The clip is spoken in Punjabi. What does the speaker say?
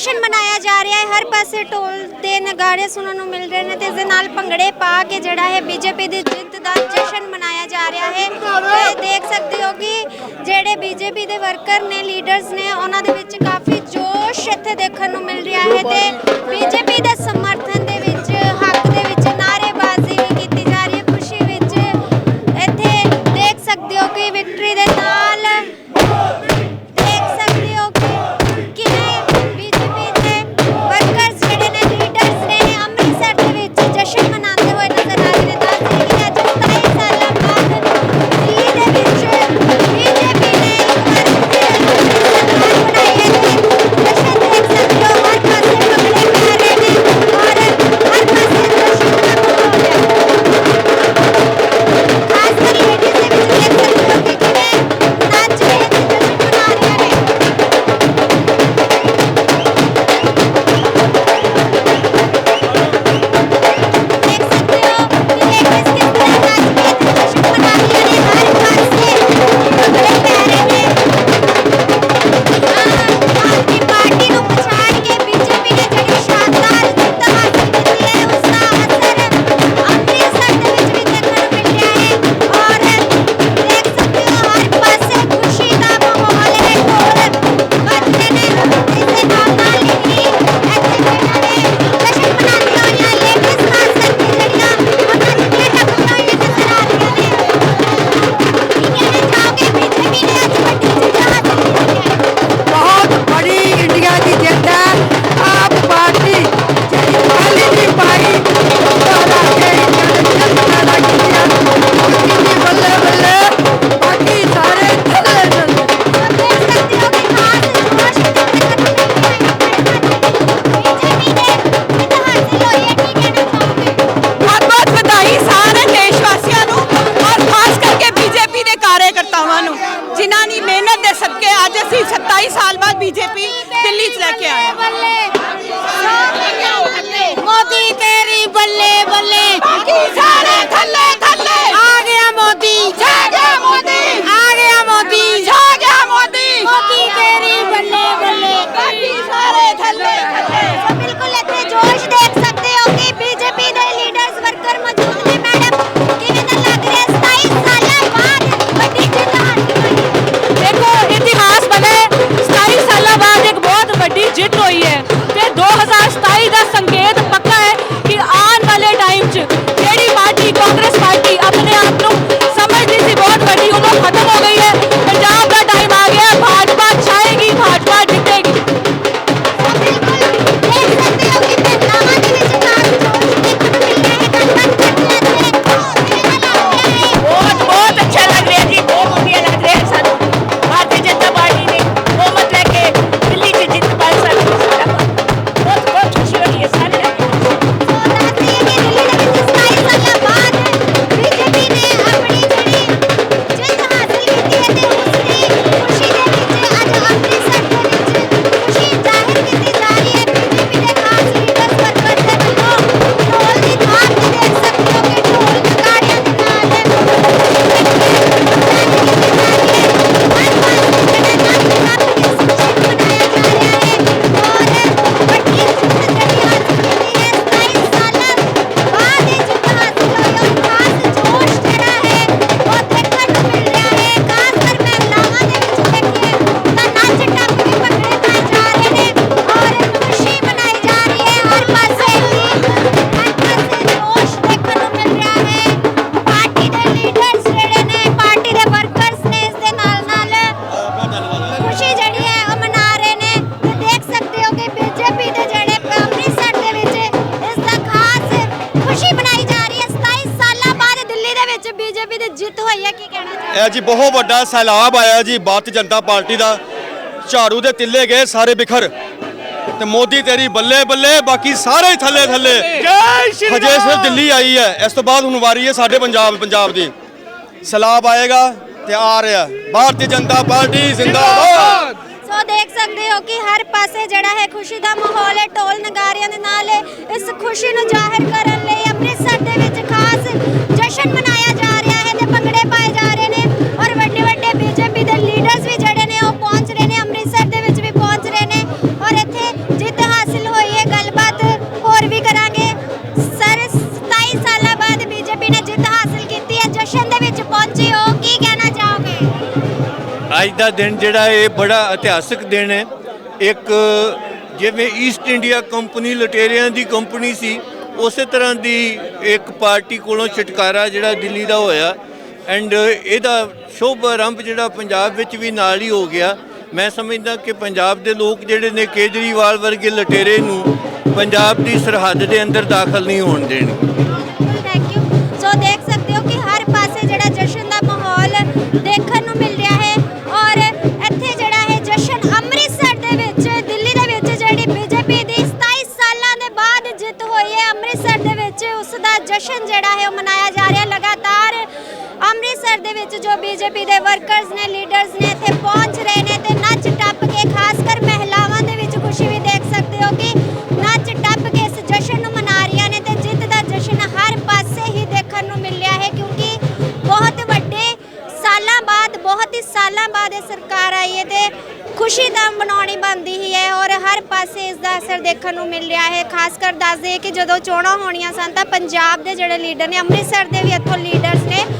ਜਸ਼ਨ ਮਨਾਇਆ ਜਾ ਰਿਹਾ ਹੈ। ਹਰ ਪਾਸੇ ਢੋਲ ਤੇ ਨਗਾਰੇ ਸੁਣਨ ਨੂੰ ਮਿਲ ਰਹੇ ਨੇ ਤੇ ਇਸ ਦੇ ਨਾਲ ਭੰਗੜੇ ਪਾ ਕੇ ਜਿਹੜਾ ਹੈ ਬੀਜੇਪੀ ਦੀ ਜਿੱਤ ਦਾ ਜਸ਼ਨ ਮਨਾਇਆ ਜਾ ਰਿਹਾ ਹੈ। ਤੇ ਦੇਖ ਸਕਦੇ ਹੋ ਕਿ ਜਿਹੜੇ ਬੀਜੇਪੀ ਦੇ ਵਰਕਰ ਨੇ, ਲੀਡਰਸ ਨੇ, ਉਹਨਾਂ ਦੇ ਵਿੱਚ ਕਾਫੀ ਜੋਸ਼ ਇੱਥੇ ਦੇਖਣ ਨੂੰ ਮਿਲ ਰਿਹਾ ਹੈ ਤੇ ਬੀਜੇਪੀ daquela. ਇਹ ਜੀ ਬਹੁਤ ਵੱਡਾ ਸੈਲਾਬ ਆਇਆ ਜੀ ਬਾਤ ਜਨਤਾ ਪਾਰਟੀ ਦਾ। ਝਾੜੂ ਦੇ ਤਿੱਲੇ ਗਏ ਸਾਰੇ ਬਿਖਰ। ਤੇ ਮੋਦੀ ਤੇਰੀ ਬੱਲੇ ਬੱਲੇ ਬਾਕੀ ਸਾਰੇ ਥੱਲੇ ਥੱਲੇ। ਹਜੇ ਸਿਰਫ ਦਿੱਲੀ ਆਈ ਹੈ। ਇਸ ਤੋਂ ਬਾਅਦ ਹੁਣ ਵਾਰੀ ਹੈ ਸਾਡੇ ਪੰਜਾਬ ਪੰਜਾਬ ਦੀ। ਸਲਾਬ ਆਏਗਾ ਤੇ ਆ ਰਿਹਾ ਭਾਰਤੀ ਜਨਤਾ ਪਾਰਟੀ ਜ਼ਿੰਦਾਬਾਦ। ਸੋ ਦੇਖ ਸਕਦੇ ਹੋ ਕਿ ਹਰ ਪਾਸੇ ਜਿਹੜਾ ਹੈ ਖੁਸ਼ੀ ਦਾ ਮਾਹੌਲ ਹੈ ਢੋਲ ਨਗਾਰਿਆਂ ਦੇ ਨਾਲ ਇਸ ਖੁਸ਼ੀ ਨੂੰ ਜ਼ਾਹਿਰ ਕਰਨ ਲਈ ਅੰਮ੍ਰਿਤਸਰ ਦੇ ਵਿੱਚ ਖਾਸ ਜਸ਼ਨ ਮਨਾਇਆ ਜਾ ਰਿਹਾ ਹੈ ਤੇ ਭੰਗੜੇ ਪਾਏ ਅੱਜ ਦਾ ਦਿਨ ਜਿਹੜਾ ਇਹ ਬੜਾ ਇਤਿਹਾਸਕ ਦਿਨ ਹੈ। ਇੱਕ ਜਿਵੇਂ ਈਸਟ ਇੰਡੀਆ ਕੰਪਨੀ ਲਟੇਰਿਆਂ ਦੀ ਕੰਪਨੀ ਸੀ, ਉਸੇ ਤਰ੍ਹਾਂ ਦੀ ਇੱਕ ਪਾਰਟੀ ਕੋਲੋਂ ਛੁਟਕਾਰਾ ਜਿਹੜਾ ਦਿੱਲੀ ਦਾ ਹੋਇਆ। ਐਂਡ ਇਹਦਾ ਸ਼ੁਭ ਆਰੰਭ ਜਿਹੜਾ ਪੰਜਾਬ ਵਿੱਚ ਵੀ ਨਾਲ ਹੀ ਹੋ ਗਿਆ। ਮੈਂ ਸਮਝਦਾ ਕਿ ਪੰਜਾਬ ਦੇ ਲੋਕ ਜਿਹੜੇ ਨੇ ਕੇਜਰੀਵਾਲ ਵਰਗੇ ਲਟੇਰੇ ਨੂੰ ਪੰਜਾਬ ਦੀ ਸਰਹੱਦ ਦੇ ਅੰਦਰ ਦਾਖਲ ਨਹੀਂ ਹੋਣ ਦੇਣਗੇ। ਰਿਹਾ ਲਗਾਤਾਰ। ਅੰਮ੍ਰਿਤਸਰ ਦੇ ਵਿੱਚ ਜੋ ਬੀਜੇਪੀ ਦੇ ਵਰਕਰਸ ਨੇ ਲੀਡਰਸ ਨੇ ਇੱਥੇ ਪਹੁੰਚ ਰਹੇ ਨੇ ਤੇ ਨੱਚ ਟੱਪ ਕੇ ਖਾਸ ਕਰ ਮਹਿਲਾਵਾਂ ਦੇ ਵਿੱਚ ਖੁਸ਼ੀ ਵੀ ਦੇਖ ਸਕਦੇ ਹੋ ਕਿ ਨੱਚ ਟੱਪ ਕੇ ਇਸ ਜਸ਼ਨ ਨੂੰ ਮਨਾ ਰਹੀਆਂ ਨੇ ਤੇ ਜਿੱਤ ਦਾ ਜਸ਼ਨ ਹਰ ਪਾਸੇ ਹੀ ਦੇਖਣ ਨੂੰ ਮਿਲਿਆ ਹੈ ਕਿਉਂਕਿ ਬਹੁਤ ਵੱਡੇ ਸਾਲਾਂ ਬਾਅਦ, ਬਹੁਤ ਹੀ ਸਾਲਾਂ ਬਾਅਦ ਇਹ ਸਰਕਾਰ ਆਈ ਹੈ ਤੇ ਖੁਸ਼ੀ ਦਾ ਮਨਾਉਣੀ ਬਣਦੀ ਹੀ ਹੈ ਔਰ ਹਰ ਪਾਸੇ ਇਸ ਦਾ ਅਸਰ ਦੇਖਣ ਨੂੰ ਮਿਲ ਰਿਹਾ ਹੈ, ਖਾਸ ਕਰ ਦੱਸਦੇ ਕਿ ਜਦੋਂ ਚੋਣਾਂ ਹੋਣੀਆਂ ਸਨ ਤਾਂ ਪੰਜਾਬ ਦੇ ਜਿਹੜੇ ਲੀਡਰ ਨੇ, ਅੰਮ੍ਰਿਤਸਰ ਦੇ ਵੀ ਇੱਥੋਂ ਲੀਡਰਸ ਨੇ